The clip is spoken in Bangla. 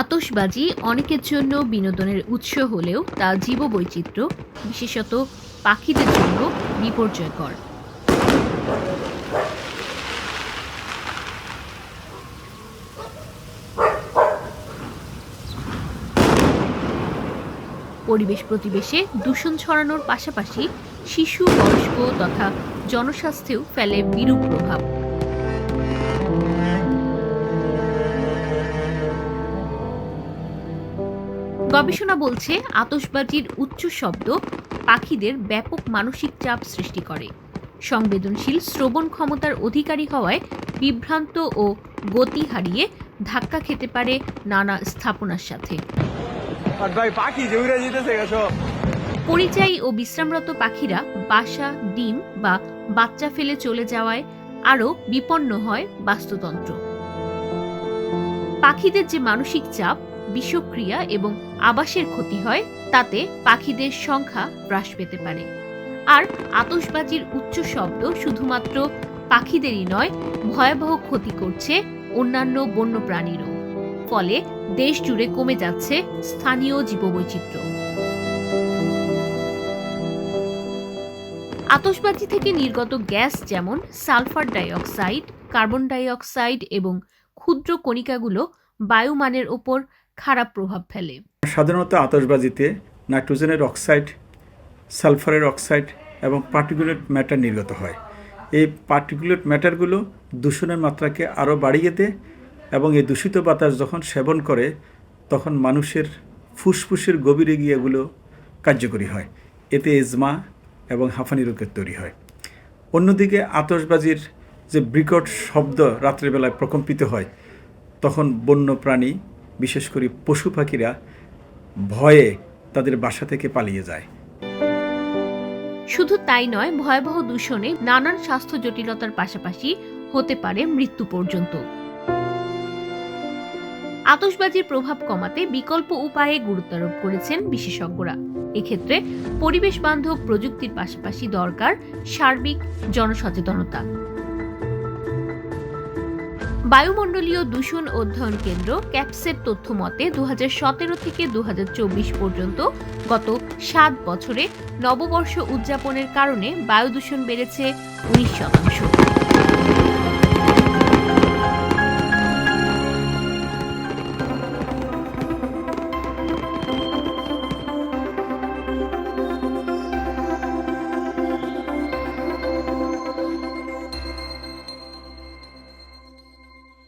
আতশবাজি অনেকের জন্য বিনোদনের উৎস হলেও তা জীববৈচিত্র্য, বিশেষত পাখিদের জন্য বিপর্যয়কর। পরিবেশ প্রতিবেশে দূষণ ছড়ানোর পাশাপাশি শিশু, বয়স্ক তথা জনস্বাস্থ্যেও ফেলে বিরূপ প্রভাব। গবেষণা বলছে আতশবাজির উচ্চ শব্দ পাখিদের ব্যাপক মানসিক চাপ সৃষ্টি করে। সংবেদনশীল শ্রবণ ক্ষমতার অধিকারী হওয়ায় বিভ্রান্ত ও গতি হারিয়ে ধাক্কা খেতে পারে নানা স্থাপনার সাথে। পরিযায়ী ও বিশ্রামরত পাখিরা বাসা ডিম বা বাচ্চা ফেলে চলে যাওয়ায় আরও বিপন্ন হয় বাস্তুতন্ত্র। পাখিদের যে মানসিক চাপ বিষক্রিয়া এবং আবাসের ক্ষতি হয়, তাতে পাখিদের সংখ্যা হ্রাস পেতে পারে। আর আতশবাজির উচ্চ শব্দ শুধুমাত্র পাখিদেরই নয়, ভয়াবহ ক্ষতি করছে অন্যান্য বন্যপ্রাণীরও। ফলে দেশ জুড়ে কমে যাচ্ছে স্থানীয় জীববৈচিত্র্য। আতশবাজি থেকে নির্গত গ্যাস যেমন সালফার ডাইঅক্সাইড, কার্বন ডাইঅক্সাইড এবং ক্ষুদ্র কণিকাগুলো বায়ুমানের ওপর খারাপ প্রভাব ফেলে। সাধারণত আতসবাজিতে নাইট্রোজেনের অক্সাইড, সালফারের অক্সাইড এবং পার্টিকুলেট ম্যাটার নির্গত হয়। এই পার্টিকুলেট ম্যাটারগুলো দূষণের মাত্রাকে আরও বাড়িয়ে দেয় এবং এই দূষিত বাতাস যখন সেবন করে, তখন মানুষের ফুসফুসের গভীরে গিয়ে এগুলো কার্যকরী হয়। এতে এজমা এবং হাঁফানি রোগের তৈরি হয়। অন্যদিকে আতসবাজির যে বিকট শব্দ রাত্রেবেলায় প্রকম্পিত হয়, তখন বন্য প্রাণী বিশেষ করে পশু পাখিরা ভয়ে তাদের বাসা থেকে পালিয়ে যায়। শুধু তাই নয়, ভয়াবহ দূষণে নানান স্বাস্থ্য জটিলতার পাশাপাশি হতে পারে মৃত্যু পর্যন্ত। আতশবাজির প্রভাব কমাতে বিকল্প উপায়ে গুরুত্বারোপ করেছেন বিশেষজ্ঞরা। এক্ষেত্রে পরিবেশ বান্ধব প্রযুক্তির পাশাপাশি দরকার সার্বিক জনসচেতনতা। বায়ুমণ্ডলীয় দূষণ অধ্যয়ন কেন্দ্র ক্যাপসের তথ্য মতে দু থেকে দু হাজার চব্বিশ পর্যন্ত গত সাত বছরে নববর্ষ উদযাপনের কারণে বায়ু দূষণ বেড়েছে উনিশ শতাংশ।